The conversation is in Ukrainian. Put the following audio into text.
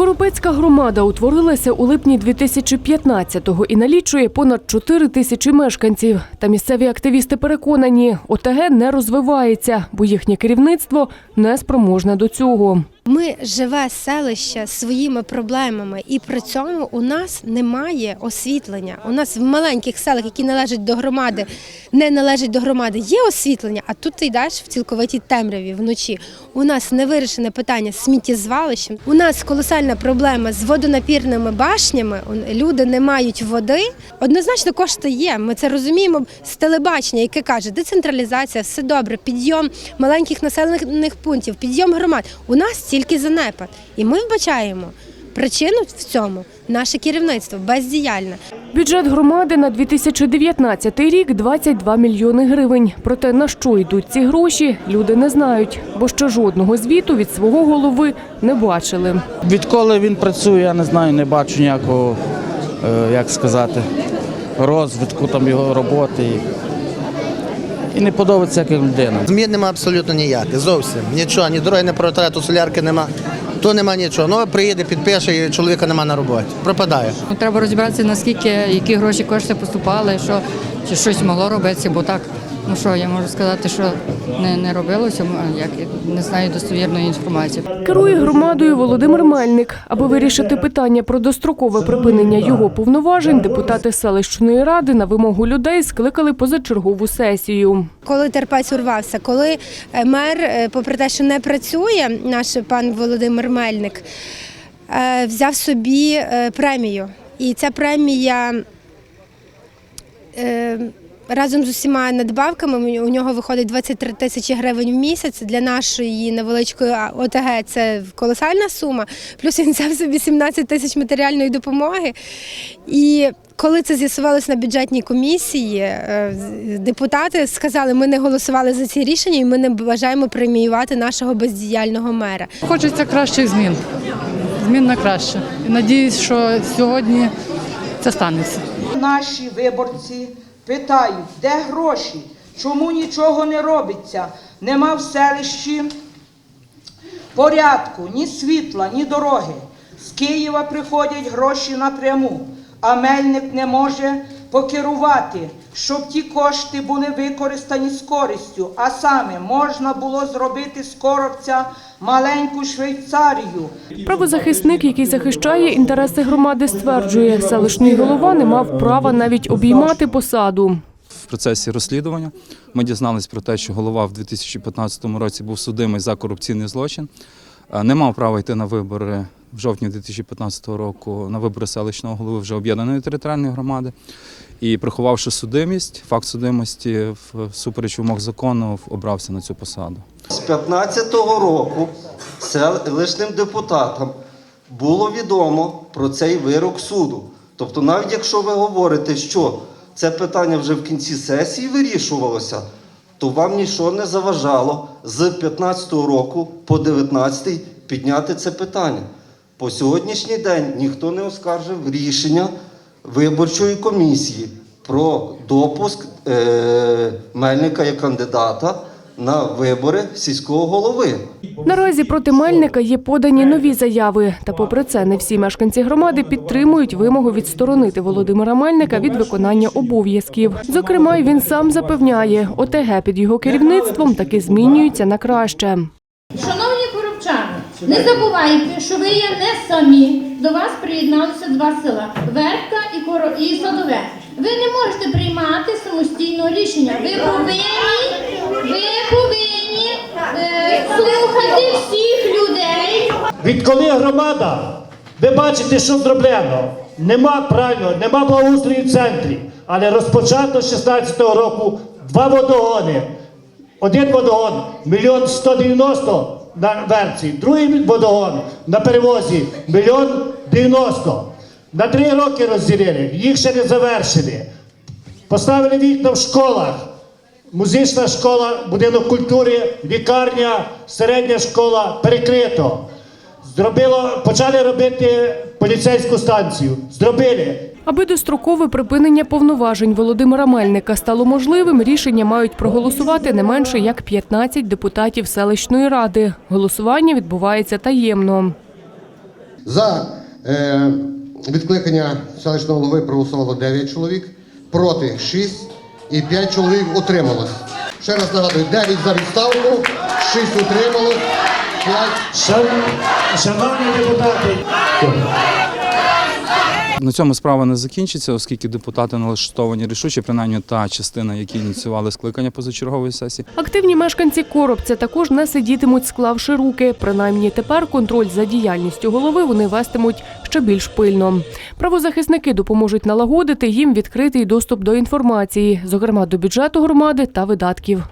Скоропецька громада утворилася у липні 2015-го і налічує понад 4 тисячі мешканців. Та місцеві активісти переконані, ОТГ не розвивається, бо їхнє керівництво не спроможне до цього. Ми живе селище своїми проблемами, і при цьому у нас немає освітлення. У нас в маленьких селах, які належать до громади, не належать до громади, є освітлення, а тут ти йдеш в цілковитій темряві вночі. У нас не вирішене питання з сміттєзвалищем. У нас колосальна проблема з водонапірними башнями. Люди не мають води. Однозначно, кошти є. Ми це розуміємо з телебачення, яке каже, децентралізація, все добре, підйом маленьких населених пунктів, підйом громад. У нас тільки занепад. І ми вбачаємо причину в цьому наше керівництво бездіяльне. Бюджет громади на 2019 рік 22 мільйони гривень. Проте на що йдуть ці гроші, люди не знають, бо ще жодного звіту від свого голови не бачили. Відколи він працює, я не знаю, не бачу ніякого, е, як сказати, розвитку там його роботи. І не подобається як людина. Змін нема абсолютно ніяких, зовсім. Нічого, ні дороги, ні протрату, солярки нема. То нема нічого. Ну, приїде, підпише, і чоловіка нема на роботі. Пропадає. Ну, Треба розібратися, наскільки які гроші кошти поступали, що чи щось могло робитися, бо так. Ну що, я можу сказати, що не, не робилося, як не знаю достовірної інформації. Керує громадою Володимир Мельник. Аби вирішити питання про дострокове припинення його повноважень, депутати селищної ради на вимогу людей скликали позачергову сесію. Коли терпець урвався, коли е, мер, е, попри те, що не працює, наш пан Володимир Мельник е, взяв собі премію. І ця премія разом з усіма надбавками у нього виходить 23 тисячі гривень в місяць. Для нашої невеличкої ОТГ це колосальна сума. Плюс він взяв собі 17 тисяч матеріальної допомоги. І коли це з'ясувалося на бюджетній комісії, е, депутати сказали, ми не голосували за ці рішення і ми не бажаємо преміювати нашого бездіяльного мера. Хочеться кращих змін. Змін на краще. І надіюсь, що сьогодні це станеться. Наші виборці питають, де гроші, чому нічого не робиться. Нема в селищі порядку, ні світла, ні дороги. З Києва приходять гроші напряму, а мельник не може покерувати, щоб ті кошти були використані з користю. А саме можна було зробити з коробця маленьку Швейцарію. Правозахисник, який захищає інтереси громади, стверджує, селищний голова не мав права навіть обіймати посаду. В процесі розслідування ми дізналися про те, що голова в 2015 році був судимий за корупційний злочин, е, не мав права йти на вибори в жовтні 2015 року на вибори селищного голови вже об'єднаної територіальної громади. І приховавши судимість, факт судимості всупереч вимог закону обрався на цю посаду. З 15-го року селищним депутатам було відомо про цей вирок суду. Тобто, навіть якщо ви говорите, що це питання вже в кінці сесії вирішувалося, то вам нічого не заважало з 15-го року по 19-й підняти це питання. По сьогоднішній день ніхто не оскаржив рішення виборчої комісії про допуск е- Мельника як кандидата на вибори сільського голови. Наразі проти Мельника є подані нові заяви. Та попри це не всі мешканці громади підтримують вимогу відсторонити Володимира Мельника від виконання обов'язків. Зокрема, він сам запевняє, ОТГ під його керівництвом таки змінюється на краще. Не забувайте, що ви є не самі. До вас приєдналися два села Верка і Коро і Садове. Ви не можете приймати самостійно рішення. Ви повинні, ви повинні е, слухати всіх людей. Відколи громада, ви бачите, що зроблено. Нема правильно, нема благоустрою в центрі. Але розпочато з 16-го року два водогони. Один водогон мільйон 190 на версії, другий водогон на перевозі мільйон 90. На три роки розділили, їх ще не завершили. Поставили вікна в школах. Музична школа, будинок культури, лікарня, середня школа перекрито. Зробило, почали робити поліцейську станцію. Зробили. Аби дострокове припинення повноважень Володимира Мельника стало можливим, рішення мають проголосувати не менше як 15 депутатів селищної ради. Голосування відбувається таємно. За е, відкликання селищного голови проголосувало 9 чоловік, проти 6 і 5 чоловік утрималось. Ще раз нагадую, 9 за відставку, 6 утрималось, 5 Шан- Шановні депутати, На цьому справа не закінчиться, оскільки депутати налаштовані рішуче, принаймні та частина, які ініціювали скликання позачергової сесії. Активні мешканці Коробця також не сидітимуть, склавши руки. Принаймні тепер контроль за діяльністю голови вони вестимуть ще більш пильно. Правозахисники допоможуть налагодити їм відкритий доступ до інформації, зокрема до бюджету громади та видатків.